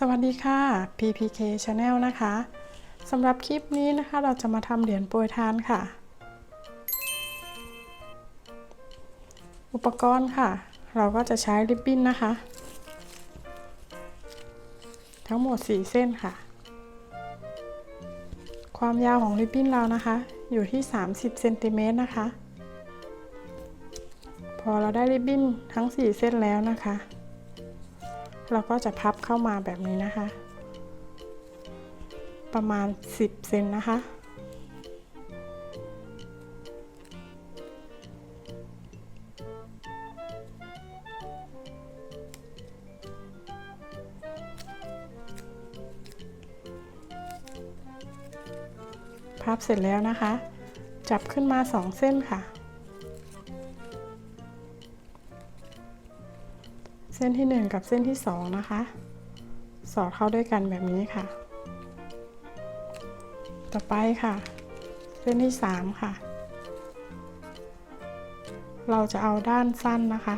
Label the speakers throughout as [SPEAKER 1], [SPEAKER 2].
[SPEAKER 1] สวัสดีค่ะ PPK Channel นะคะสำหรับคลิปนี้นะคะเราจะมาทำเหรียญโปรยทานค่ะ อุปกรณ์ค่ะ เราก็จะใช้ริบบิ้นนะคะ ทั้งหมด 4 เส้นค่ะ ความยาวของริบบิ้นเรานะคะ อยู่ที่ 30เซนติเมตรนะคะ พอเราได้ริบบิ้นทั้ง 4 เส้นแล้วนะคะ เราก็จะพับเข้ามาแบบนี้นะคะ ประมาณ 10เซนนะคะ พับเสร็จแล้วนะคะ จับขึ้นมา 2 เส้นค่ะ เส้นที่ 1 กับเส้นที่ 2 นะคะ สอดเข้าด้วยกันแบบนี้ค่ะ ต่อไปค่ะ เส้นที่ 3 ค่ะ เราจะเอาด้านสั้นนะคะ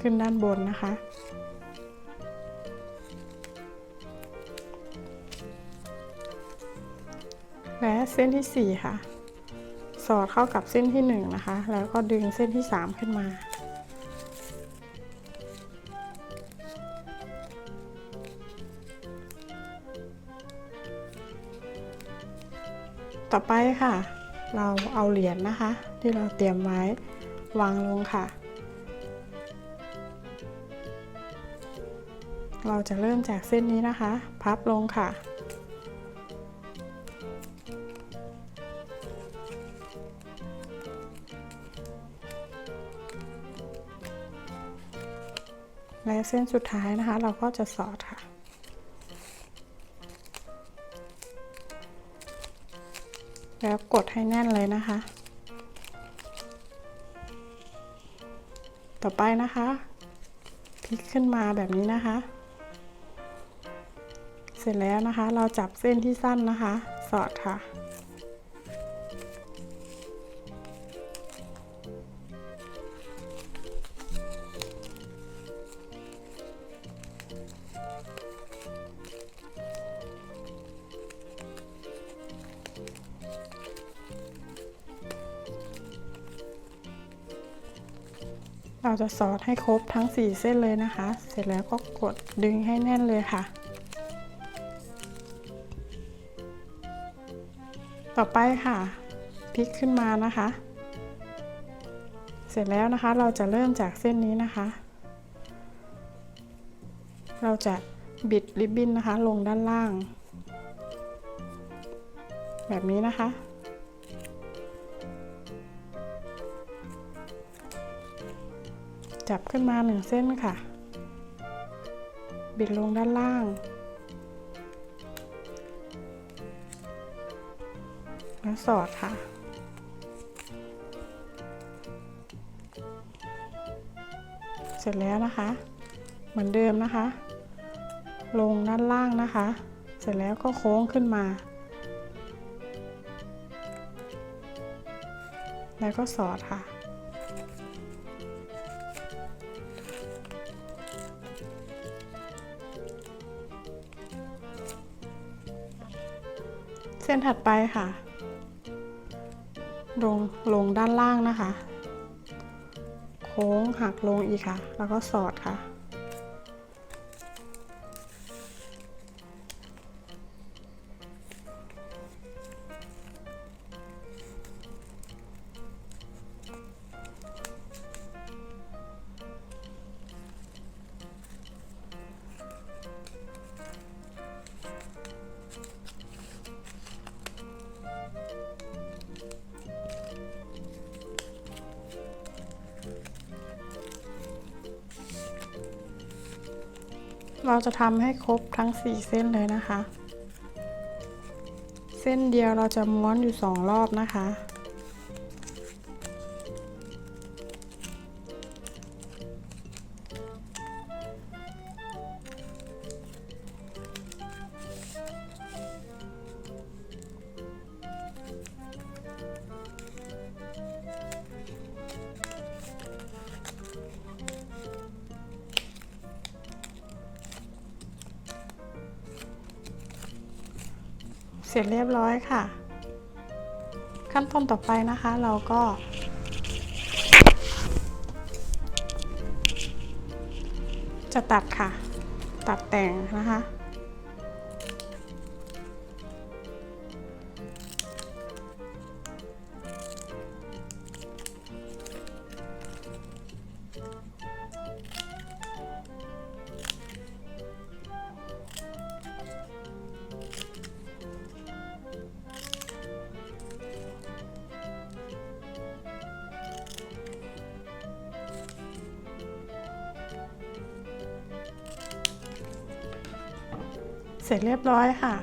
[SPEAKER 1] ขึ้นด้านบนนะคะ และเส้นที่ 4 ค่ะ สอดเข้ากับเส้นที่ 1 นะคะ แล้วก็ดึงเส้นที่ 3 ขึ้นมา ต่อไปค่ะ เราเอาเหรียญนะคะ ที่เราเตรียมไว้วางลงค่ะ เราจะเริ่มจากเส้นนี้นะคะ พับลงค่ะ และเส้นสุดท้ายนะคะ เราก็จะสอดค่ะ แล้วกดให้แน่นเลยนะคะ ต่อไปนะคะพลิกขึ้นมาแบบนี้นะคะ เสร็จแล้วนะคะ เราจับเส้นที่สั้นนะคะ สอดค่ะ เราจะสอดให้ครบทั้ง 4 เส้นเลยนะคะ เสร็จแล้วก็กดดึงให้แน่นเลยค่ะ ต่อไปค่ะพลิกขึ้นมานะคะ เสร็จแล้วนะคะเราจะเริ่มจากเส้นนี้นะคะ เราจะบิดริบบิ้นนะคะ ลงด้านล่าง แบบนี้นะคะ จับขึ้นมาหนึ่งเส้นค่ะ บิดลงด้านล่าง แล้วสอดค่ะ เสร็จแล้วนะคะ เหมือนเดิมนะคะ ลงด้านล่างนะคะ เสร็จแล้วก็โค้งขึ้นมา แล้วก็สอดค่ะ ส้นถัดไปค่ะ ลงลงด้านล่างนะคะ โค้งหักลงอีกค่ะ แล้วก็สอดค่ะ เราจะทำให้ครบทั้ง 4 เส้นเลยนะคะ เส้นเดียวเราจะม้วนอยู่ 2 รอบนะคะ เสร็จเรียบร้อยค่ะ ขั้นตอนต่อไปนะคะเราก็ จะตัดค่ะ ตัดแต่งนะคะ เสร็จเรียบร้อยค่ะ